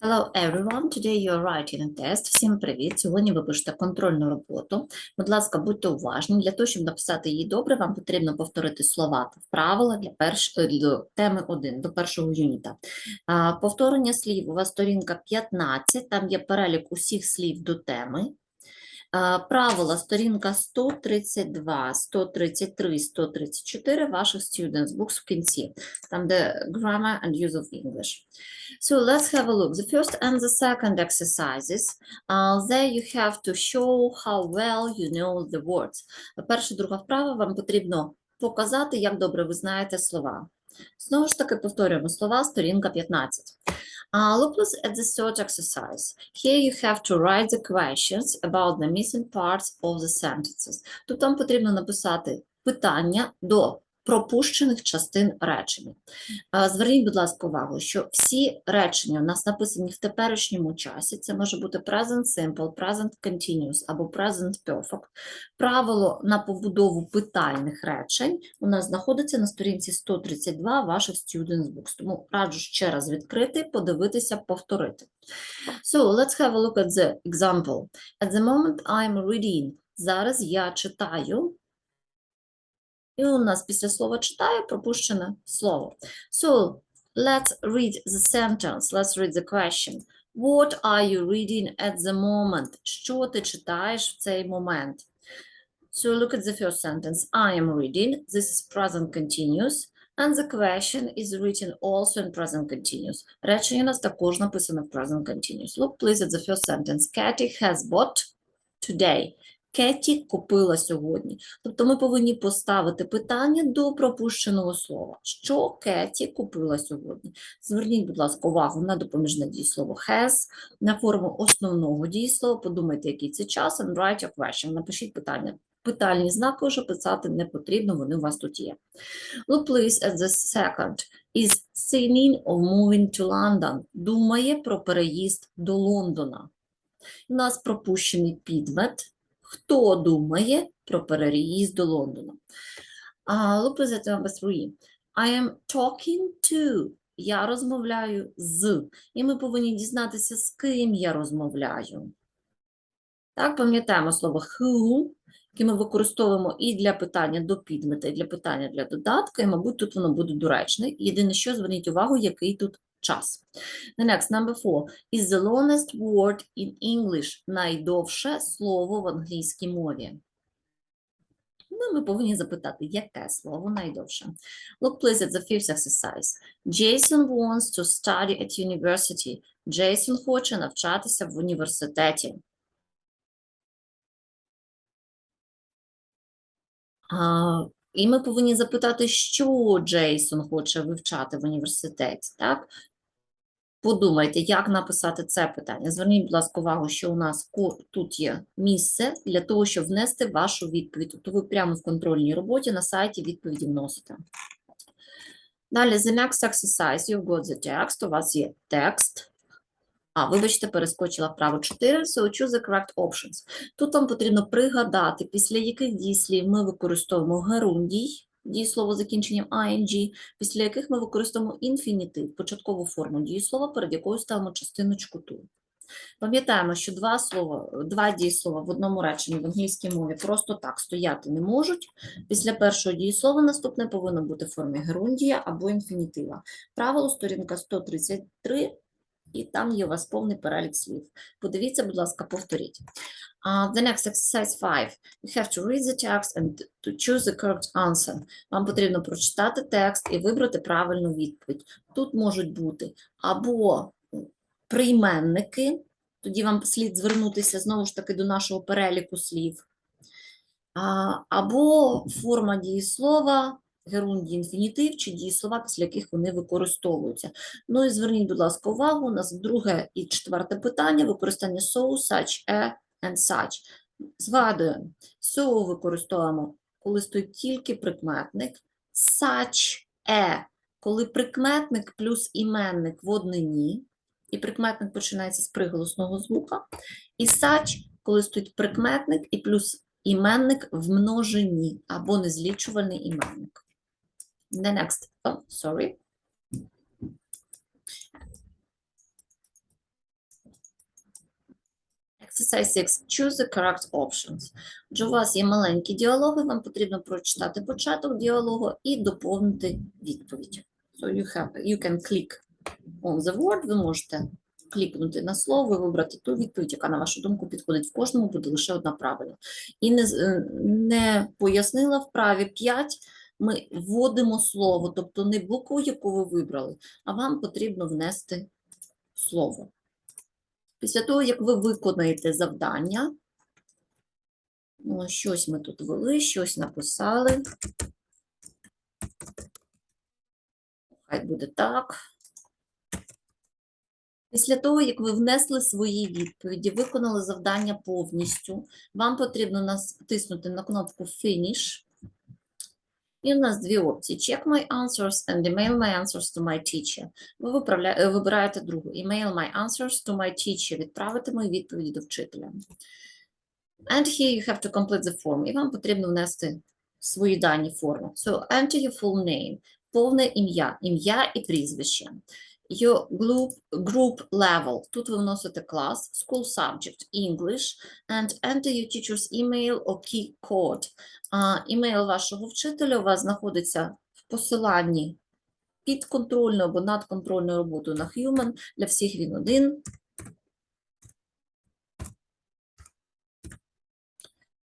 Hello everyone, today you're writing a test. Всім привіт! Сьогодні ви пишете контрольну роботу. Будь ласка, будьте уважні. Для того, щоб написати її добре, вам потрібно повторити слова та правила для перш... е, до теми 1, до першого юніта. Повторення слів. У вас сторінка 15, там є перелік усіх слів до теми. Правила сторінка 132, 133, 134 ваших students books в кінці, там де grammar and use of English. So let's have a look. The first and the second exercises. Uh, there you have to show how well you know the words. Перша, друга вправа вам потрібно показати, як добре ви знаєте слова. Знову ж таки, повторюємо слова, сторінка 15. Uh, look please at the third exercise. Here you have to write the questions about the missing parts of the sentences. Тут вам потрібно написати питання до пропущених частин речення. Зверніть, будь ласка, увагу, що всі речення у нас написані в теперішньому часі. Це може бути present simple, present continuous або present perfect. Правило на побудову питальних речень у нас знаходиться на сторінці 132 ваших Students Books. Тому раджу ще раз відкрити, подивитися, повторити. So, let's have a look at the example. At the moment I'm reading. Зараз я читаю. І у нас після слова читаю пропущене слово. So, let's read the sentence. Let's read the question. What are you reading at the moment? Що ти читаєш в цей момент? So, look at the first sentence. I am reading. This is present continuous. And the question is written also in present continuous. Речення у нас також написано в present continuous. Look, please, at the first sentence. Katy has bought today. Кеті купила сьогодні. Тобто ми повинні поставити питання до пропущеного слова. Що Кеті купила сьогодні? Зверніть, будь ласка, увагу на допоміжне дієслово has, на форму основного дієслова. Подумайте, який це час, and write your question. Напишіть питання. Питальні знаки вже писати не потрібно, вони у вас тут є. Look, please, at the second. Is thinking of moving to London. Думає про переїзд до Лондона. У нас пропущений підмет. Хто думає про переїзд до Лондона? Uh, look. I am talking to. Я розмовляю з. І ми повинні дізнатися, з ким я розмовляю. Так, пам'ятаємо слово who, яке ми використовуємо і для питання до підмета, і для питання для додатка, і, мабуть, тут воно буде доречне. Єдине, що зверніть увагу, який тут час. The next, number four. Is the longest word in English найдовше слово в англійській мові? Ну, ми повинні запитати, яке слово найдовше. Look, please, at the fifth exercise. Jason wants to study at university. Джейсон хоче навчатися в університеті. А, і ми повинні запитати, що Джейсон хоче вивчати в університеті, так? Подумайте, як написати це питання. Зверніть, будь ласка, увагу, що у нас тут є місце для того, щоб внести вашу відповідь. Тобто ви прямо в контрольній роботі на сайті відповіді вносите. Далі, the next exercise, you've got the text, у вас є текст. А, вибачте, перескочила вправо 4, so choose the correct options. Тут вам потрібно пригадати, після яких дієслів ми використовуємо герундій, дієслово закінченням ing, після яких ми використовуємо інфінітив, початкову форму дієслова, перед якою ставимо частиночку ту. Пам'ятаємо, що два слова, два дієслова в одному реченні в англійській мові просто так стояти не можуть. Після першого дієслова наступне повинно бути в формі герундія або інфінітива. Правило сторінка 133, і там є у вас повний перелік слів. Подивіться, будь ласка, повторіть. Uh, the next exercise 5. You have to read the text and to choose the correct answer. Вам потрібно прочитати текст і вибрати правильну відповідь. Тут можуть бути або прийменники, тоді вам слід звернутися знову ж таки до нашого переліку слів, або форма дієслова, герундій, інфінітив чи дієслова, після яких вони використовуються. Ну і зверніть, будь ласка, увагу, у нас друге і четверте питання, використання so, such, a and such. Згадуємо, so використовуємо, коли стоїть тільки прикметник, such, a, коли прикметник плюс іменник в однині, і прикметник починається з приголосного звука, і such, коли стоїть прикметник і плюс іменник в множині або незлічувальний іменник. The next, oh, sorry. Exercise 6. Choose the correct options. Отже, у вас є маленькі діалоги, вам потрібно прочитати початок діалогу і доповнити відповідь. So you, have, you can click on the word, ви можете клікнути на слово і вибрати ту відповідь, яка, на вашу думку, підходить. В кожному буде лише одна правильна. І не, не пояснила вправі 5, ми вводимо слово, тобто не букву, яку ви вибрали, а вам потрібно внести слово. Після того, як ви виконаєте завдання, ну, щось ми тут ввели, щось написали. Хай буде так. Після того, як ви внесли свої відповіді, виконали завдання повністю, вам потрібно натиснути на кнопку Finish. І у нас дві опції: Check my answers and email my answers to my teacher. Ви е, вибираєте другу. Email my answers to my teacher. Відправити мої відповіді до вчителя. And here you have to complete the form. І вам потрібно внести свої дані форми. So, enter your full name. Повне ім'я, ім'я і прізвище. Your group, group level. Тут ви вносите клас, school subject, English, and enter your teacher's email or key code. Імейл вашого вчителя у вас знаходиться в посиланні під контрольною або над контрольною роботою на Human. Для всіх він один.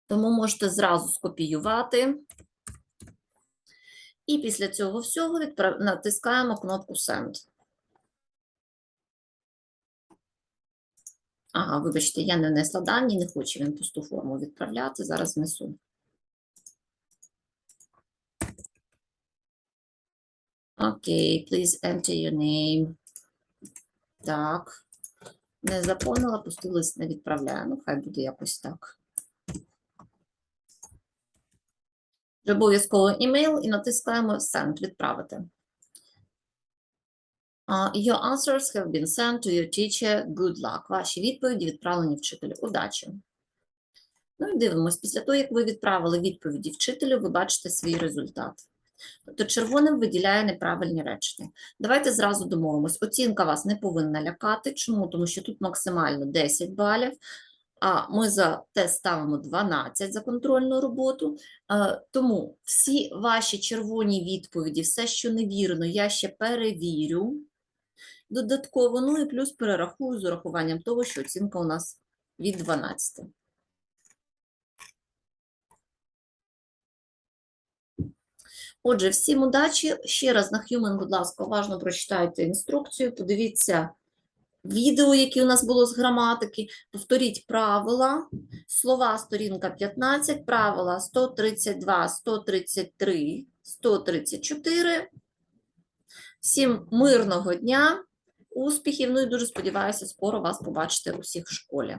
Тому можете зразу скопіювати. І після цього всього натискаємо кнопку Send. Ага, вибачте, я не внесла дані, не хочу він пусту форму відправляти. Зараз внесу. Окей, please enter your name. Так. Не заповнила, пустий лист не відправляю. Ну, хай буде якось так. Обов'язково імейл і натискаємо Send відправити. Your answers have been sent to your teacher. Good luck. Ваші відповіді відправлені вчителю. Удачі. Ну і дивимось. Після того, як ви відправили відповіді вчителю, ви бачите свій результат. Тобто червоним виділяє неправильні речення. Давайте зразу домовимось. Оцінка вас не повинна лякати. Чому? Тому що тут максимально 10 балів, а ми за тест ставимо 12 за контрольну роботу. Е, Тому всі ваші червоні відповіді, все, що невірно, я ще перевірю додатково, ну і плюс перерахую з урахуванням того, що оцінка у нас від 12. Отже, всім удачі. Ще раз на Human, будь ласка, уважно прочитайте інструкцію, подивіться відео, яке у нас було з граматики, повторіть правила, слова сторінка 15, правила 132, 133, 134. Всім мирного дня, успіхів, ну і дуже сподіваюся, скоро вас побачити усіх в школі.